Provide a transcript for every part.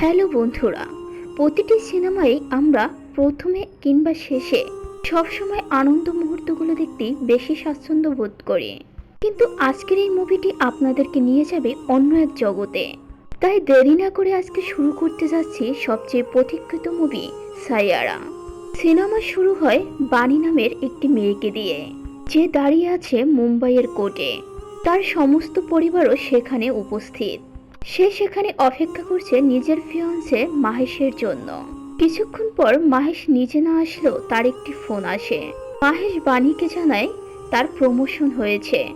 Hello বন্ধুরা, প্রতিটি সিনেমায় আমরা প্রথমে কিংবা শেষে সবসময় আনন্দ মুহূর্তগুলো দেখতে বেশি স্বাচ্ছন্দ্য বোধ করি। কিন্তু আজকের এই মুভিটি আপনাদেরকে নিয়ে যাবে অন্য এক জগতে। তাই দেরি না করে আজকে শুরু করতে যাচ্ছি সবচেয়ে প্রতীক্ষিত মুভি, সাইয়ারা। সিনেমা শুরু হয় বাণী নামের একটি মেয়েকে দিয়ে, যে দাঁড়িয়ে আছে মুম্বাইয়ের কোর্টে। তার সমস্ত পরিবারও সেখানে উপস্থিত। সে সেখানে অপেক্ষা করছে নিজের ফিয়ন্সে মাহেশের জন্য। কিছুক্ষণ পর মাহেশ নিজে না আসলেও তার একটি ফোন আসে। মাহেশ বাণীকে জানায় তার প্রমোশন হয়েছে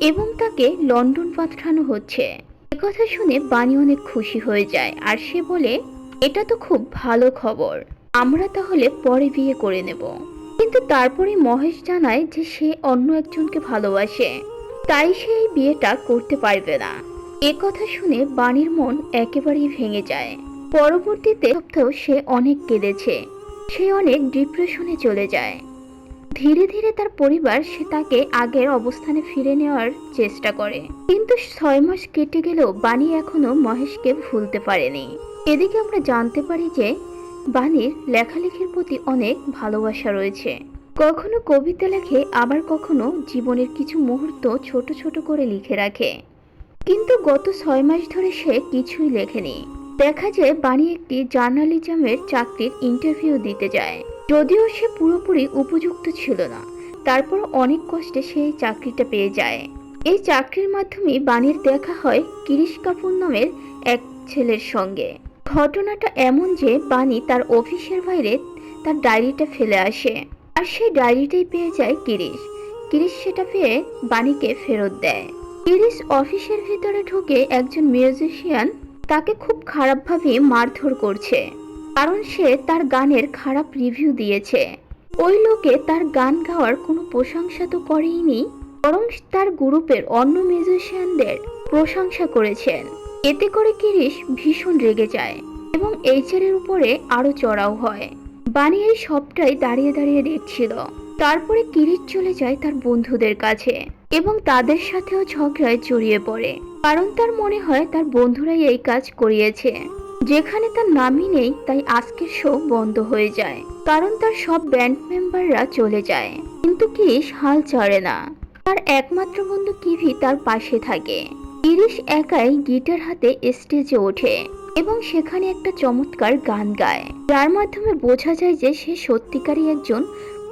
এবং তাকে লন্ডন পাঠানো হচ্ছে। কথা শুনে বাণী অনেক খুশি হয়ে যায় আর সে বলে, এটা তো খুব ভালো খবর। আমরা তাহলে পরে বিয়ে করে নেব। কিন্তু তারপরে মহেশ জানায় যে সে অন্য একজনকে ভালোবাসে। তাই সে এই বিয়েটা করতে পারবে না। এ কথা শুনে বাণীর মন একেবারেই ভেঙে যায়। পরবর্তীতে সে অনেক কেঁদেছে। সে অনেক ডিপ্রেশনে চলে যায়। ধীরে ধীরে তার পরিবার সে তাকে আগের অবস্থানে ফিরে নেওয়ার চেষ্টা করে। কিন্তু ছয় মাস কেটে গেলেও বাণী এখনও মহেশকে ভুলতে পারেনি। এদিকে আমরা জানতে পারি যে, বাণীর লেখালেখির প্রতি অনেক ভালোবাসা রয়েছে। কখনো কবিতা লেখে, আবার কখনো জীবনের কিছু মুহূর্ত ছোট ছোট করে লিখে রাখে। কিন্তু গত ছয় মাস ধরে সে কিছুই লেখেনি। দেখা যায় বাণী একটি জার্নালিজমের চাকরির ইন্টারভিউ দিতে যায়। যদিও সে পুরোপুরি উপযুক্ত ছিল না। তারপর অনেক কষ্টে সে চাকরিটা পেয়ে যায়। এই চাকরির মাধ্যমে বাণীর দেখা হয় কিরিশ কাপুর নামের এক ছেলের সঙ্গে। ঘটনাটা এমন যে বাণী তার অফিসের বাইরে তার ডায়েরিটা ফেলে আসে। আর সেই ডায়েরিটাই পেয়ে যায় কিরিশ কিরিশ সেটা পেয়ে বাণীকে ফেরত দেয়। কিরিশ অফিসের ভিতরে ঢুকে একজন মিউজিশিয়ান তাকে খুব খারাপভাবে মারধর করছে। কারণ সে তার গানের খারাপ রিভিউ দিয়েছে। ওই লোকে তার গান গাওয়ার কোনো প্রশংসা তো করেইনি, বরং তার গ্রুপের অন্য মিউজিশিয়ানদের প্রশংসা করেছেন। এতে করে কিরিশ ভীষণ রেগে যায় এবং এইচআরের উপরে আরও চড়াও হয়। বাণী এই সবটাই দাঁড়িয়ে দাঁড়িয়ে দেখছিল। তারপরে কিরিশ চলে যায় তার বন্ধুদের কাছে। এবং তাদের সাথেও ঝগড়ায় জড়িয়ে পড়ে। কারণ তার মনে হয় তার বন্ধুরাই এই কাজ করিয়েছে। যেখানে তার নামই নেই, তাই আজকের শো বন্ধ হয়ে যায়। কারণ তার সব ব্যান্ড মেম্বাররা চলে যায়। কিন্তু কিরিশ হাল ছাড়ে না। তার একমাত্র বন্ধু কিভি তার পাশে থাকে। কিরিশ একাই গিটার হাতে স্টেজে ওঠে এবং সেখানে একটা চমৎকার গান গায়। যার মাধ্যমে বোঝা যায় যে সে সত্যিকারই একজন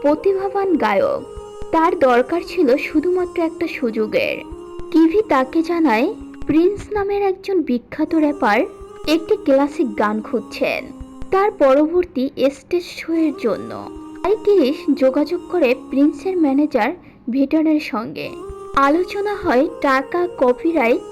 প্রতিভাবান গায়ক। তার দরকার ছিল শুধুমাত্র একটা সুযোগের। কিভি তাকে জানায়, প্রিন্স নামের একজন বিখ্যাত র্যাপার একটি ক্লাসিক গান খুঁজছেন। তার পরবর্তী স্টেজ শোয়ের জন্য। তাই কিরিশ যোগাযোগ করে প্রিন্সের ম্যানেজার ভিটনের সঙ্গে। আলোচনা হয় টাকা কপিরাইট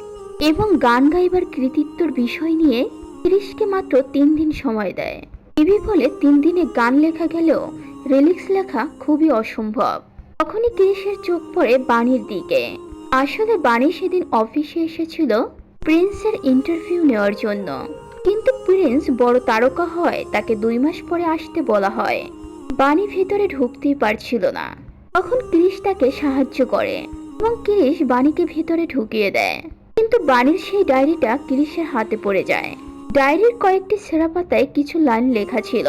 এবং গান গাইবার কৃতিত্বর বিষয় নিয়ে। কিরিশকে মাত্র তিন দিন সময় দেয়। টিভি বলে, তিন দিনে গান লেখা গেলেও, রিলিক্স লেখা খুবই অসম্ভব। তখনই কিরিশের চোখ পড়ে বাণীর দিকে। আসলে বাণী সেদিন অফিসে এসেছিল প্রিন্সের ইন্টারভিউ নেওয়ার জন্য। কিন্তু প্রিন্স বড় তারকা হয়, তাকে দুই মাস পরে আসতে বলা হয়। বাণী ভেতরে ঢুকতেই পারছিল না। তখন ক্রিস তাকে সাহায্য করে এবং ক্রিস বাণীকে ভেতরে ঢুকিয়ে দেয়। কিন্তু বাণীর সেই ডায়েরিটা ক্রিসের হাতে পড়ে যায়। ডায়েরির কয়েকটি সেরা পাতায় কিছু লাইন লেখা ছিল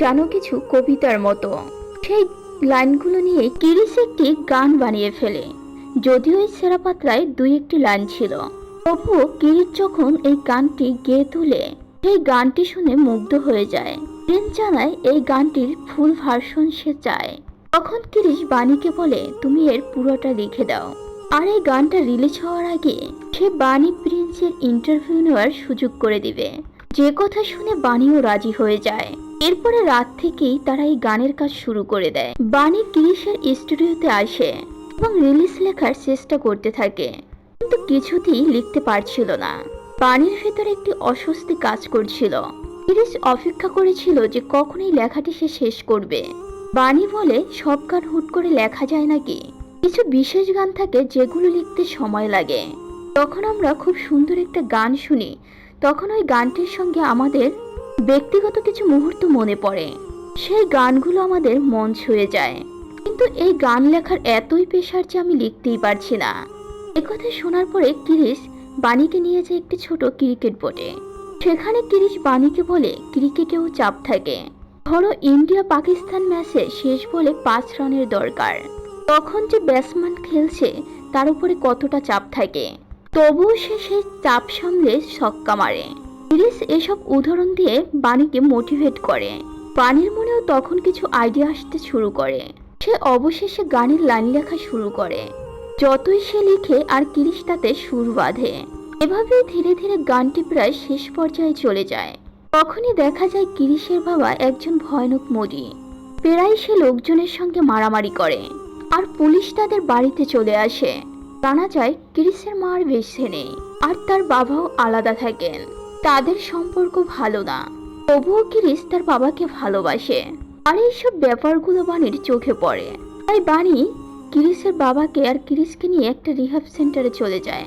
যেন কিছু কবিতার মতো। সেই লাইনগুলো নিয়ে কিরিস একটি গান বানিয়ে ফেলে। যদিও এই সেরা পাত্রায় দুই একটি লাইন ছিল। তবুও কিরিট যখন এই গানটি গেয়ে তুলে, সেই গানটি শুনে মুগ্ধ হয়ে যায়। প্রেম জানায় এই গানটির ফুল ভার্সন সে চায়। তখন কিরিশ বাণীকে বলে, তুমি এর পুরোটা লিখে দাও। আর এই গানটা রিলিজ হওয়ার আগে, সে বাণী প্রিন্সের ইন্টারভিউ নেওয়ার সুযোগ করে দিবে। যে কথা শুনে বাণীও রাজি হয়ে যায়। এরপরে রাত থেকেই তারা এই গানের কাজ শুরু করে দেয়। বাণী কিরিশের স্টুডিওতে আসে এবং রিলিজ লেখার চেষ্টা করতে থাকে। কিন্তু কিছুতেই লিখতে পারছিল না। বাণীর ভেতরে একটি অস্বস্তি কাজ করছিল। ইরিস অপেক্ষা করেছিল যে কখনই লেখাটি সে শেষ করবে। বাণী বলে, সব গান হুট করে লেখা যায় নাকি? কিছু বিশেষ গান থাকে যেগুলো লিখতে সময় লাগে। তখন আমরা খুব সুন্দর একটা গান শুনি, তখন ওই গানটির সঙ্গে আমাদের ব্যক্তিগত কিছু মুহূর্ত মনে পড়ে। সেই গানগুলো আমাদের মন ছুঁয়ে যায়। কিন্তু এই গান লেখার এতই পেশার যে আমি লিখতেই পারছি না। একথা শোনার পরে কিরিশ বাণীকে নিয়ে যায় একটি ছোট ক্রিকেট বোর্ডে সেখানে কিরিশ বাণীকে বলে ক্রিকেটেও চাপ থাকে। ধরো ইন্ডিয়া পাকিস্তান ম্যাচে শেষ বলে পাঁচ রানের দরকার। তখন যে ব্যাটসম্যান খেলছে, তার উপরে কতটা চাপ থাকে? তবুও সে সেই চাপ সামলে ছক্কা মারে। গিরিশ এসব উদাহরণ দিয়ে বাণীকে মোটিভেট করে। বাণীর মনেও তখন কিছু আইডিয়া আসতে শুরু করে। সে অবশেষে গানের লাইন লেখা শুরু করে। যতই সে লিখে আর কিরিশ তাতে সুর বাঁধে। এভাবে ধীরে ধীরে গানটি প্রায় শেষ পর্যায়ে চলে যায়। তখনই দেখা যায় কিরিশের বাবা একজন ভয়ানক মরি প্রায় সে লোকজনের সঙ্গে মারামারি করে। আর পুলিশ তাদের বাড়িতে চলে আসে। জানা যায় কিরিশের মা আর বেঁচে নেই। আর তার বাবাও আলাদা থাকেন। তাদের সম্পর্ক ভালো না। তবুও কিরিশ তার বাবাকে ভালোবাসে। আর এইসব ব্যাপারগুলো বাণীর চোখে পড়ে। তাই বাণী কিরিশের বাবাকে আর কিরিশকে নিয়ে একটা রিহাব সেন্টারে চলে যায়।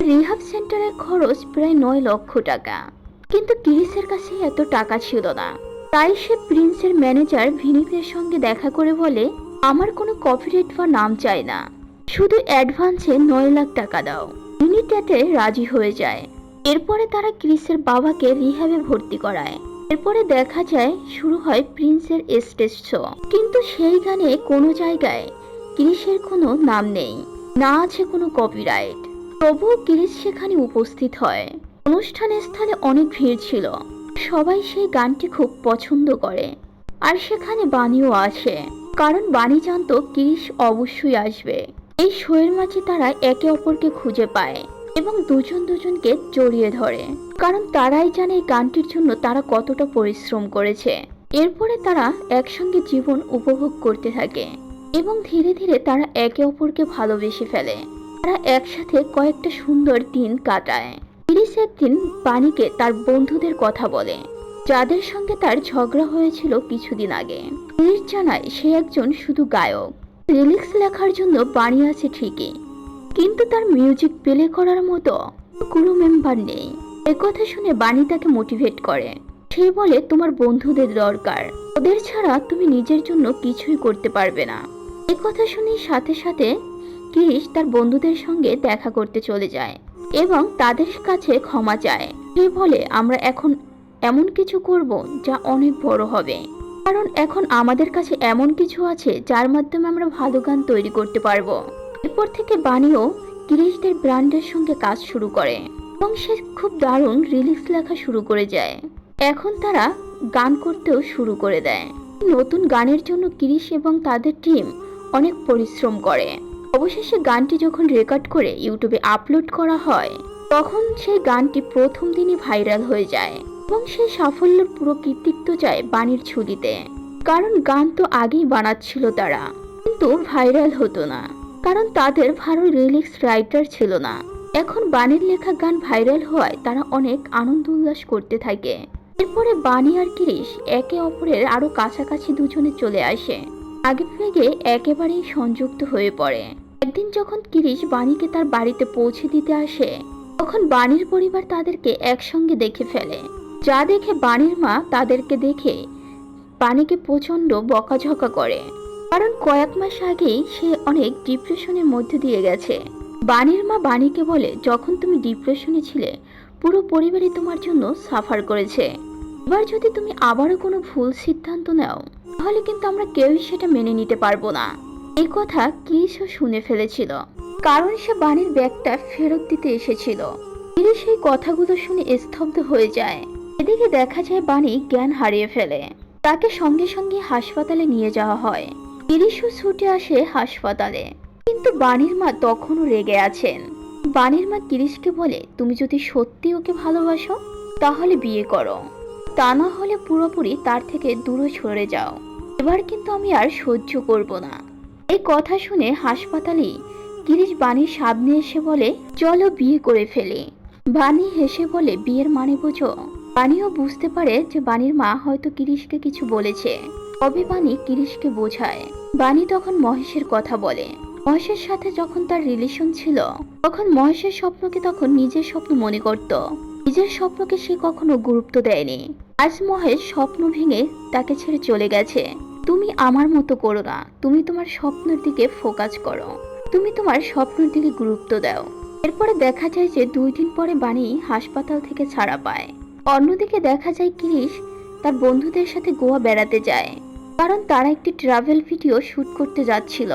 রিহাব সেন্টারের খরচ প্রায় নয় লক্ষ টাকা। কিন্তু কিরিসের কাছে এত টাকা ছিল না। তাই সে প্রিন্সের ম্যানেজার ভিনিতের সঙ্গে দেখা করে বলে, আমার কোনো কপিরাইট বা নাম চাই না। শুধু অ্যাডভান্সে নয় লাখ টাকা দাও। ভিনি তাতে রাজি হয়ে যায়। এরপরে তারা ক্রিসের বাবাকে রিহ্যাবে ভর্তি করায়। এরপরে দেখা যায়, শুরু হয় প্রিন্সের স্টেজ শো। কিন্তু সেই গানে কোনো জায়গায় ক্রিসের কোনো নাম নেই। না আছে কোনো কপিরাইট তবুও কিরিশ সেখানে উপস্থিত হয়। অনুষ্ঠানের স্থলে অনেক ভিড় ছিল। সবাই সেই গানটি খুব পছন্দ করে। আর সেখানে বাণীও আসে কারণ বাণী জানতো কিরিশ অবশ্যই আসবে। এই শোয়ের মাঝে তারা একে অপরকে খুঁজে পায়। এবং দুজন দুজনকে জড়িয়ে ধরে। কারণ তারাই জানে এই গানটির জন্য তারা কতটা পরিশ্রম করেছে। এরপরে তারা একসঙ্গে জীবন উপভোগ করতে থাকে এবং ধীরে ধীরে তারা একে অপরকে ভালোবেসে ফেলে। তারা একসাথে কয়েকটা সুন্দর দিন কাটায়। তিরিশ একদিন বাণীকে তার বন্ধুদের কথা বলে, যাদের সঙ্গে তার ঝগড়া হয়েছিল কিছুদিন আগে। তিরিশ জানায় সে একজন শুধু গায়ক। লিরিক্স লেখার জন্য বাণী আছে ঠিকই কিন্তু তার মিউজিক প্লে করার মতো কোনো মেম্বার নেই। একথা শুনে বাণী তাকে মোটিভেট করে। সে বলে, তোমার বন্ধুদের দরকার। ওদের ছাড়া তুমি নিজের জন্য কিছুই করতে পারবে না। একথা শুনে সাথে সাথে কিরিশ তার বন্ধুদের সঙ্গে দেখা করতে চলে যায় এবং তাদের কাছে ক্ষমা চায়। সে বলে, আমরা এখন এমন কিছু করব যা অনেক বড় হবে। কারণ এখন আমাদের কাছে এমন কিছু আছে যার মাধ্যমে আমরা ভালো গান তৈরি করতে পারব। এরপর থেকে বাণীও গিরিশদের ব্র্যান্ডের সঙ্গে কাজ শুরু করে এবং সে খুব দারুণ রিলিক্স লেখা শুরু করে যায়। এখন তারা গান করতেও শুরু করে দেয়। নতুন গানের জন্য কিরিশ এবং তাদের টিম অনেক পরিশ্রম করে। অবশেষে গানটি যখন রেকর্ড করে ইউটিউবে আপলোড করা হয়, তখন সেই গানটি প্রথম দিনই ভাইরাল হয়ে যায় এবং সেই সাফল্যের পুরো কৃতিত্ব যায় বাণীর ছুরিতে। কারণ গান তো আগেই বানাচ্ছিল তারা, কিন্তু ভাইরাল হতো না। কারণ তাদের ভালো লিরিক্স রাইটার ছিল না। এখন বাণীর লেখা গান ভাইরাল হওয়ায় তারা অনেক আনন্দ উল্লাস করতে থাকে। এরপরে বাণী আর কিরিশ একে অপরের আরও কাছাকাছি দুজনে চলে আসে। আগে থেকে একেবারেই সংযুক্ত হয়ে পড়ে। একদিন যখন কিরিশ বাণীকে তার বাড়িতে পৌঁছে দিতে আসে, তখন বাণীর পরিবার তাদেরকে একসঙ্গে দেখে ফেলে। যা দেখে বাণীর মা তাদেরকে দেখে বাণীকে প্রচণ্ড বকাঝকা করে। কারণ কয়েক মাস আগেই সে অনেক ডিপ্রেশনের মধ্যে দিয়ে গেছে। বাণীর মা বাণীকে বলে, যখন তুমি ডিপ্রেশনে ছিলে, পুরো পরিবারই তোমার জন্য সাফার করেছে। এবার যদি তুমি আবারও কোনো ভুল সিদ্ধান্ত নাও, তাহলে কিন্তু আমরা কেউই সেটা মেনে নিতে পারব না। এই কথা কিরিশও শুনে ফেলেছিল। কারণ সে বাণীর ব্যাগটা ফেরত দিতে এসেছিল। কিরিশ সেই কথাগুলো শুনে স্তব্ধ হয়ে যায়। এদিকে দেখা যায় বাণী জ্ঞান হারিয়ে ফেলে। তাকে সঙ্গে সঙ্গে হাসপাতালে নিয়ে যাওয়া হয়। কিরিশও ছুটে আসে হাসপাতালে। কিন্তু বাণীর মা তখনও রেগে আছেন। বাণীর মা কিরিশকে বলে, তুমি যদি সত্যি ওকে ভালোবাসো, তাহলে বিয়ে করো। তা না হলে পুরোপুরি তার থেকে দূরে সরে যাও। এবার কিন্তু আমি আর সহ্য করব না। এই কথা শুনে হাসপাতালে গিরিশ বাণীর সামনে এসে বলে, চলো বিয়ে করে ফেলি। বাণী হেসে বলে, বিয়ের মানে বোঝো? বাণীও বুঝতে পারে যে বাণীর মা হয়তো কিরিশকে কিছু বলেছে। তবে বাণী কিরিশকে বোঝায়। বাণী তখন মহেশের কথা বলে। মহেশের সাথে যখন তার রিলেশন ছিল, তখন মহেশের স্বপ্নকে তখন নিজের স্বপ্ন মনে করত। নিজের স্বপ্নকে সে কখনো গুরুত্ব দেয়নি। আজ মহেশ স্বপ্ন ভেঙে তাকে ছেড়ে চলে গেছে। তুমি আমার মতো করো না। তুমি তোমার স্বপ্নের দিকে ফোকাস করো। তুমি তোমার স্বপ্নের দিকে গুরুত্ব দাও। এরপরে দেখা যায় যে দুই দিন পরে বাণী হাসপাতাল থেকে ছাড়া পায়। অন্যদিকে দেখা যায় কিরিশ তার বন্ধুদের সাথে গোয়া বেড়াতে যায়। কারণ তারা একটি ট্রাভেল ভিডিও শুট করতে যাচ্ছিল।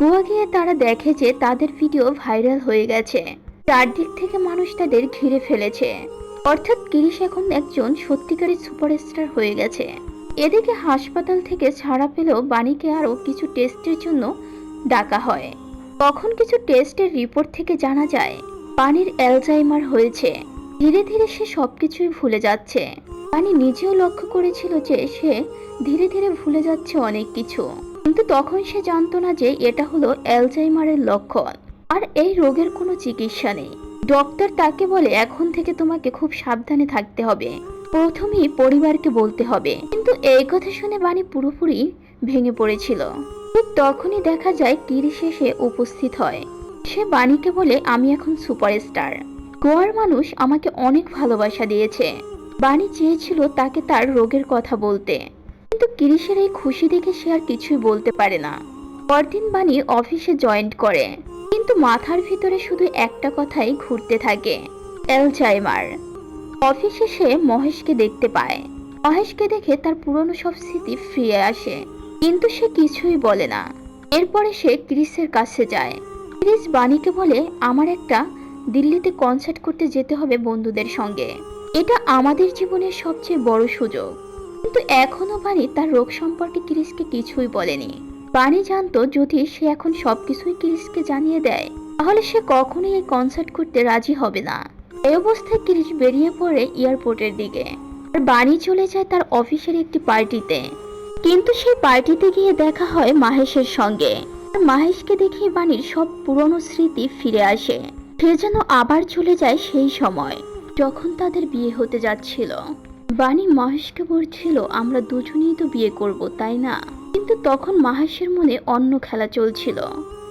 গোয়া গিয়ে তারা দেখে যে তাদের ভিডিও ভাইরাল হয়ে গেছে। চারদিক থেকে মানুষ তাদের ঘিরে ফেলেছে। অর্থাৎ গিরিশ এখন একজন সত্যিকারের সুপারস্টার হয়ে গেছে। এদিকে হাসপাতাল থেকে ছাড়া পেলেও বাণীকে আরও কিছু টেস্টের জন্য ডাকা হয়। তখন কিছু টেস্টের রিপোর্ট থেকে জানা যায় পানির অ্যালজাইমার হয়েছে। ধীরে ধীরে সে সবকিছুই ভুলে যাচ্ছে। পানি নিজেও লক্ষ্য করেছিল যে সে ধীরে ধীরে ভুলে যাচ্ছে অনেক কিছু। কিন্তু তখন সে জানতো না যে এটা হলো অ্যালজাইমারের লক্ষণ। আর এই রোগের কোনো চিকিৎসা নেই। ডক্টর তাকে বলে, এখন থেকে তোমাকে খুব সাবধানে থাকতে হবে। প্রথমেই পরিবারকে বলতে হবে। কিন্তু এই কথা শুনে বাণী পুরোপুরি ভেঙে পড়েছিল। ঠিক তখনই দেখা যায় কিরিশ এসে উপস্থিত হয়। সে বাণীকে বলে, আমি এখন সুপারস্টার। গোয়ার মানুষ আমাকে অনেক ভালোবাসা দিয়েছে। বাণী চেয়েছিল তাকে তার রোগের কথা বলতে। কিন্তু কিরিশের এই খুশি দেখে সে আর কিছুই বলতে পারে না। পরদিন বাণী অফিসে জয়েন্ট করে। কিন্তু মাথার ভিতরে শুধু একটা কথাই ঘুরতে থাকে এলজাইমার অফিসে সে মহেশকে দেখতে পায়। মহেশকে দেখে তার পুরনো সব স্মৃতি ফিরে আসে। কিন্তু সে কিছুই বলে না। এরপরে সে ক্রিসের কাছে যায়। ক্রিস বাণীকে বলে, আমার একটা দিল্লিতে কনসার্ট করতে যেতে হবে বন্ধুদের সঙ্গে। এটা আমাদের জীবনের সবচেয়ে বড় সুযোগ। কিন্তু এখনও বাণী তার রোগ সম্পর্কে ক্রিসকে কিছুই বলেনি। বাণী জানতো যদি সে এখন সবকিছুই ক্রিসকে জানিয়ে দেয়, তাহলে সে কখনোই এই কনসার্ট করতে রাজি হবে না। এই অবস্থায় ক্রিস বেরিয়ে পড়ে এয়ারপোর্টের দিকে। আর বাণী চলে যায় তার অফিসের একটি পার্টিতে। কিন্তু সেই পার্টিতে গিয়ে দেখা হয় মাহেশের সঙ্গে। মাহেশকে দেখে বাণীর সব পুরনো স্মৃতি ফিরে আসে। সে যেন আবার চলে যায় সেই সময়, যখন তাদের বিয়ে হতে যাচ্ছিল। বাণী মহেশকে বলছিল, আমরা দুজনেই তো বিয়ে করব, তাই না? কিন্তু তখন মাহেশের মনে অন্য খেলা চলছিল।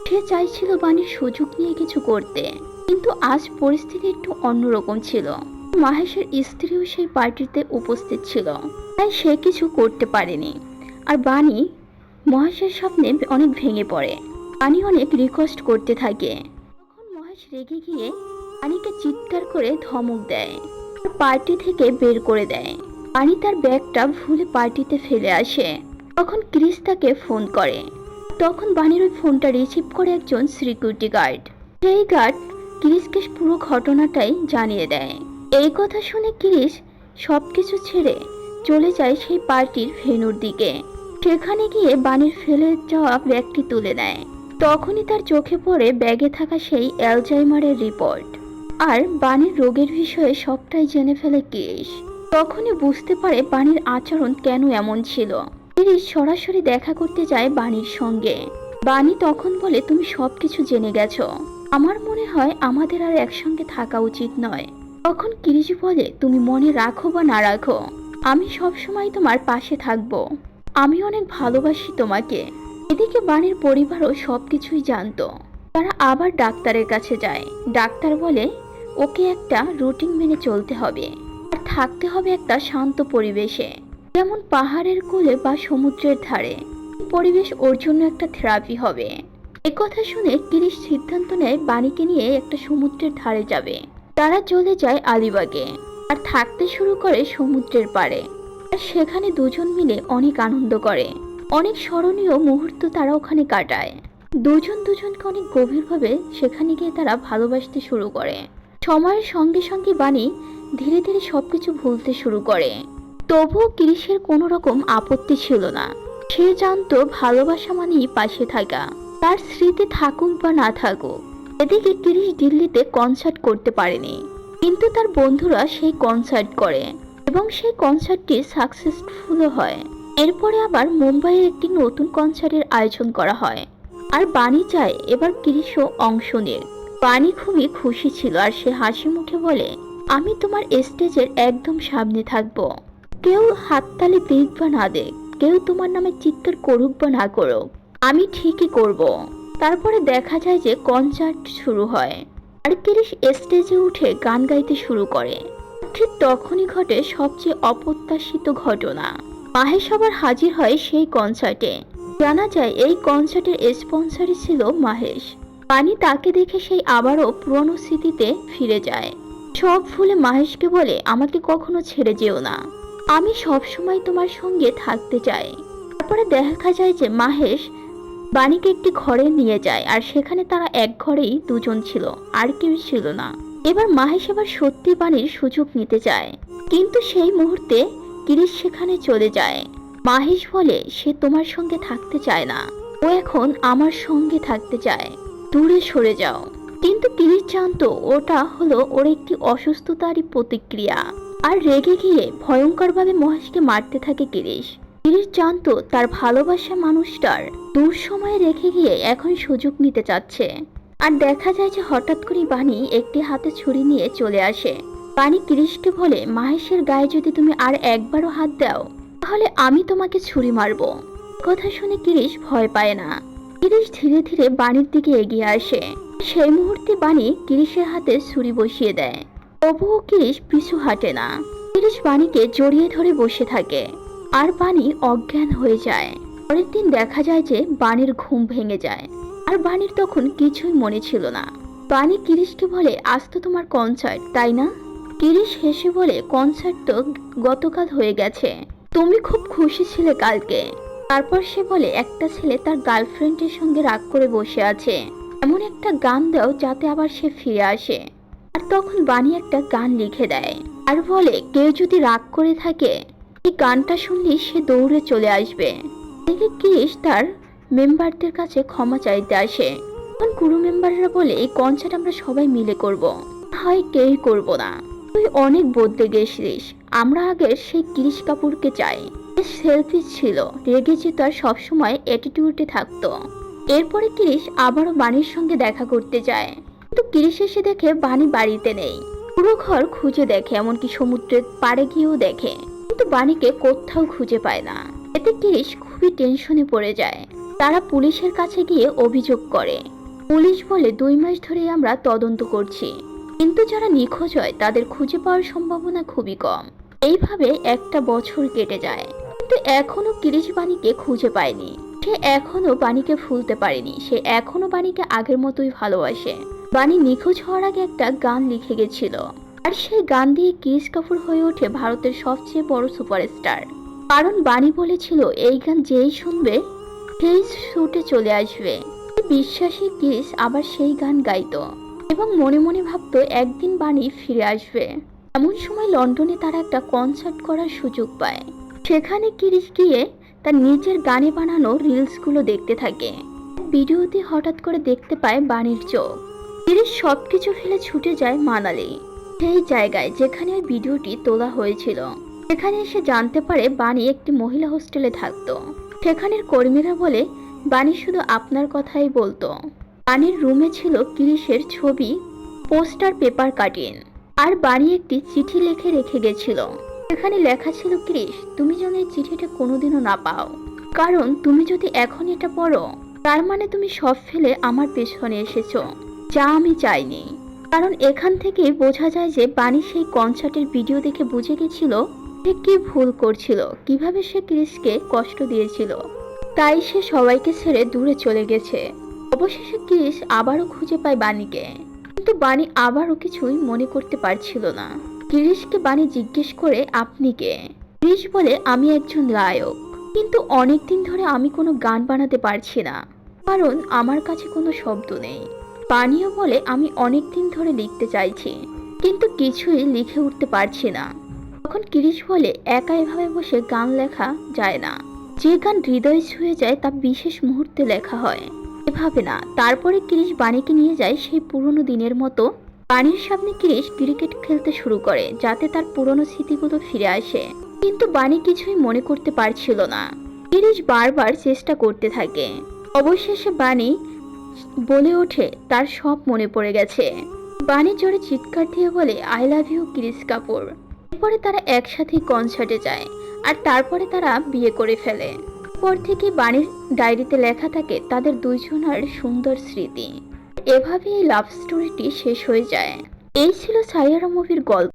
সে চাইছিল বাণীর সুযোগ নিয়ে কিছু করতে, কিন্তু আজ পরিস্থিতি একটু অন্যরকম ছিল। মাহেশের স্ত্রীও সেই পার্টিতে উপস্থিত ছিল, তাই সে কিছু করতে পারেনি। আর বাণী, মহেশের স্বপ্নে অনেক ভেঙে পড়ে। বাণী অনেক রিকোয়েস্ট করতে থাকে। তখন রেগে গিয়ে বাণীকে চিৎকার করে ধমক দেয়। পার্টি থেকে বের করে দেয়। বাণী তার ব্যাগটা ভুলে পার্টিতে ফেলে আসে। তখন ক্রিস তাকে ফোন করে। তখন বাণীর ওই ফোনটা রিসিভ করে একজন সিকিউরিটি গার্ড। সেই গার্ড ক্রিসকে পুরো ঘটনাটাই জানিয়ে দেয়। এই কথা শুনে ক্রিস সব কিছু ছেড়ে চলে যায় সেই পার্টির ভেনুর দিকে। সেখানে গিয়ে বাণীর ফেলে যাওয়া ব্যাগটি তুলে নেয়। তখনই তার চোখে পড়ে ব্যাগে থাকা সেই অ্যালজাইমারের রিপোর্ট। আর বাণীর রোগের বিষয়ে সবটাই জেনে ফেলে ক্রিস তখনই বুঝতে পারে বাণীর আচরণ কেন এমন ছিল। ক্রিস সরাসরি দেখা করতে যায় বাণীর সঙ্গে। বাণী তখন বলে, তুমি সবকিছু জেনে গেছো। আমার মনে হয় আমাদের আর একসঙ্গে থাকা উচিত নয়। তখন কিরিশ বলে, তুমি মনে রাখো বা না রাখো। আমি সবসময় তোমার পাশে থাকব। আমি অনেক ভালোবাসি তোমাকে। এদিকে বাণীর পরিবারও সবকিছুই জানতো। তারা আবার ডাক্তারের কাছে যায়। ডাক্তার বলে, ওকে একটা রুটিন মেনে চলতে হবে। আর থাকতে হবে একটা শান্ত পরিবেশে। যেমন পাহাড়ের কোলে বা সমুদ্রের ধারে। পরিবেশ ওর জন্য একটা থেরাপি হবে। কথা শুনে কিরিশ সিদ্ধান্ত নেয় বাণীকে নিয়ে একটা সমুদ্রের ধারে যাবে। তারা চলে যায় আলিবাগে। আর থাকতে শুরু করে সমুদ্রের পাড়ে। আর সেখানে দুজন মিলে অনেক আনন্দ করে। অনেক স্মরণীয় মুহূর্ত তারা ওখানে কাটায়। দুজন দুজনকে অনেক গভীরভাবে সেখানে গিয়ে তারা ভালোবাসতে শুরু করে। সময়ের সঙ্গে সঙ্গে বাণী ধীরে ধীরে সবকিছু ভুলতে শুরু করে। তবুও কিরিশের কোনো রকম আপত্তি ছিল না। সে জানতো ভালোবাসা মানেই পাশে থাকা। তার স্মৃতি থাকুক বা না থাকুক, এদিকে গিরিশ দিল্লিতে কনসার্ট করতে পারেনি। কিন্তু তার বন্ধুরা সেই কনসার্ট করে এবং সেই কনসার্টটি সাকসেসফুলও হয়। এরপরে আবার মুম্বাইয়ে একটি নতুন কনসার্টের আয়োজন করা হয়। আর বাণী চায় এবার কিরিশও অংশ নিক। বাণী খুবই খুশি ছিল আর সে হাসি মুখে বলে, আমি তোমার স্টেজের একদম সামনে থাকব। কেউ হাততালি দিক বা না দেখ, কেউ তোমার নামে চিৎকার করুক বা না করুক। আমি ঠিকই করব। তারপরে দেখা যায় যে কনসার্ট শুরু হয়। আর কিরিশ স্টেজে উঠে গান গাইতে শুরু করে। ঠিক তখনই ঘটে সবচেয়ে অপ্রত্যাশিত ঘটনা। মাহেশ আবার হাজির হয় সেই কনসার্টে জানা যায়, এই কনসার্টের স্পন্সরই ছিল মাহেশ। পানি তাকে দেখে সেই আবারও পুরনো স্মৃতিতে ফিরে যায়। সব ভুলে মাহেশকে বলে, আমাকে কখনো ছেড়ে যেও না। আমি সব সময় তোমার সঙ্গে থাকতে চাই। তারপরে দেখা যায় যে মাহেশ বাণীকে একটি ঘরে নিয়ে যায়, আর সেখানে তারা এক ঘরেই দুজন ছিল, আর কেউ ছিল না। এবার মাহেশ আবার সত্যি বাণীর সুযোগ নিতে চায়। কিন্তু সেই মুহূর্তে কিরিশ সেখানে চলে যায়। মাহেশ বলে, সে তোমার সঙ্গে থাকতে চায় না। ও এখন আমার সঙ্গে থাকতে চায়। দূরে সরে যাও। কিন্তু গিরিশ জানতো, ওটা হলো ওর একটি অসুস্থতারই প্রতিক্রিয়া। আর রেগে গিয়ে ভয়ঙ্করভাবে মহেশকে মারতে থাকে গিরিশ। গিরিশ জানতো, তার ভালোবাসা মানুষটার দূর সময়ে রেখে গিয়ে এখন সুযোগ নিতে চাচ্ছে। আর দেখা যায় যে হঠাৎ করে বাণী একটি হাতে ছুরি নিয়ে চলে আসে। বাণী কিরিশকে বলে মাহেশের গায়ে যদি তুমি আর একবারও হাত দাও, তাহলে আমি তোমাকে ছুরি মারবো। কথা শুনে কিরিশ ভয় পায় না। কিরিশ ধীরে ধীরে বাণীর দিকে এগিয়ে আসে। সেই মুহূর্তে বাণী কিরিশের হাতে ছুরি বসিয়ে দেয়। তবুও কিরিশ পিছু হাঁটে না। কিরিশ বাণীকে জড়িয়ে ধরে বসে থাকে। আর বাণী অজ্ঞান হয়ে যায়। পরের দিন দেখা যায় যে বাণীর ঘুম ভেঙে যায়। আর বাণীর তখন কিছুই মনে ছিল না। বাণী কিরিশকে বলে, আজ তো তোমার কনসার্ট তাই না? কিরিশ হেসে বলে, কনসার্ট তো গতকাল হয়ে গেছে। তুমি খুব খুশি ছিলে কালকে। তারপর সে বলে, একটা ছেলে তার গার্লফ্রেন্ডের সঙ্গে রাগ করে বসে আছে। এমন একটা গান দাও যাতে আবার সে ফিরে আসে। আর তখন বাণী একটা গান লিখে দেয়। আর বলে, কেউ যদি রাগ করে থাকে, এই গানটা শুনলেই সে দৌড়ে চলে আসবে। এদিকে কিরিশ তার মেম্বারদের কাছে ক্ষমা চাইতে আসে। তখন গুরু মেম্বাররা বলে, এই কনসার্ট আমরা সবাই মিলে করব। হয় কেউই করব না। তুই অনেক বদলে গেছিলিস। আমরা আগে সেই কিরিশ কাপুরকে চাই। সেলফি ছিল। রেগে যেত আর সবসময় অ্যাটিটিউডে থাকতো। এরপরে কিরিশ আবারও বাণীর সঙ্গে দেখা করতে যায়। কিন্তু কিরিশ এসে দেখে বাণী বাড়িতে নেই। পুরো ঘর খুঁজে দেখে, এমনকি সমুদ্রের পাড়ে গিয়েও দেখে। কিন্তু বাণীকে কোথাও খুঁজে পায় না। এতে কিরিশ খুবই টেনশনে পড়ে যায়। তারা পুলিশের কাছে গিয়ে অভিযোগ করে। পুলিশ বলে দুই মাস ধরে আমরা তদন্ত করছি। কিন্তু যারা নিখোঁজ হয়, তাদের খুঁজে পাওয়ার সম্ভাবনা খুবই কম। এইভাবে একটা বছর কেটে যায়। কিন্তু এখনও কিরিশ বাণীকে খুঁজে পায়নি। সে এখনও বাণীকে ভুলতে পারেনি। সে এখনও বাণীকে আগের মতোই ভালোবাসে। বাণী নিখোঁজ হওয়ার আগে একটা গান লিখে গেছিল। আর সেই গান দিয়ে কিরিশ কাপুর হয়ে ওঠে ভারতের সবচেয়ে বড় সুপারস্টার। কারণ বাণী বলেছিল, এই গান যেই শুনবে, সেই শুটে চলে আসবে। বিশ্বাসী কিস আবার সেই গান গাইতো। এবং মনে মনে ভাবতো একদিন বাণী ফিরে আসবে। এমন সময় লন্ডনে তারা একটা কনসার্ট করার সুযোগ পায়। সেখানে কিরিশ গিয়ে তার নিজের গানে বানানো রিলসগুলো দেখতে থাকে। ভিডিওতে হঠাৎ করে দেখতে পায় বাণীর চোখ। কিরিশ সবকিছু ফেলে ছুটে যায় মানালি। সেই জায়গায় যেখানে ওই ভিডিওটি তোলা হয়েছিল। সেখানে এসে জানতে পারে বাণী একটি মহিলা হোস্টেলে থাকতো। সেখানের কর্মীরা বলে, বাণী শুধু আপনার কথাই বলতো। বাণীর রুমে ছিল কিরিশের ছবি, পোস্টার, পেপার কাটিং আর বাণী একটি চিঠি লিখে রেখে গেছিল। সেখানে লেখা ছিল ক্রিস তুমি যেন এই চিঠিটা কোনোদিনও না পাও। কারণ তুমি যদি এখন এটা পড়ো, তার মানে তুমি সব ফেলে আমার পেছনে এসেছ, যা আমি চাইনি। কারণ এখান থেকে বোঝা যায় যে বাণী সেই কনসার্টের ভিডিও দেখে বুঝে গেছিল সে কি ভুল করছিল, কীভাবে সে ক্রিসকে কষ্ট দিয়েছিল। তাই সে সবাইকে ছেড়ে দূরে চলে গেছে। অবশেষে ক্রিস আবারও খুঁজে পায় বাণীকে। কিন্তু বাণী আবারও কিছুই মনে করতে পারছিল না। ক্রিসকে বাণী জিজ্ঞেস করে, আপনি কে? ক্রিস বলে, আমি একজন গায়ক কিন্তু অনেক দিন ধরে আমি কোনো গান বানাতে পারছি না। কারণ আমার কাছে কোনো শব্দ নেই। বাণীও বলে, আমি অনেক দিন ধরে লিখতে চাইছি। কিন্তু কিছুই লিখে উঠতে পারছি না। তখন কিরিশ বলে, একা এভাবে বসে গান লেখা যায় না। যে গান হৃদয় ছুঁয়ে যায়, তা বিশেষ মুহূর্তে লেখা হয়। এভাবে না। তারপরে কিরিশ বাণীকে নিয়ে যায় সেই পুরনো দিনের মতো। বাণীর সামনে কিরিশ ক্রিকেট খেলতে শুরু করে, যাতে তার পুরনো স্মৃতিগুলো ফিরে আসে। কিন্তু বাণী কিছুই মনে করতে পারছিল না। কিরিশ বারবার চেষ্টা করতে থাকে। অবশেষে বাণী বলে ওঠে, তার সব মনে পড়ে গেছে। বাণী জোরে চিৎকার দিয়ে বলে I love you Chris Kapoor. এরপরে তারা একসাথে কনসার্টে যায়, আর তারপরে তারা বিয়ে করে ফেলে। পর থেকে বাণীর ডায়েরিতে লেখা থাকে তাদের দুইজনের সুন্দর স্মৃতি। এভাবেই লাভ স্টোরিটি শেষ হয়ে যায়। এই ছিল সাইয়ারা মুভির গল্প।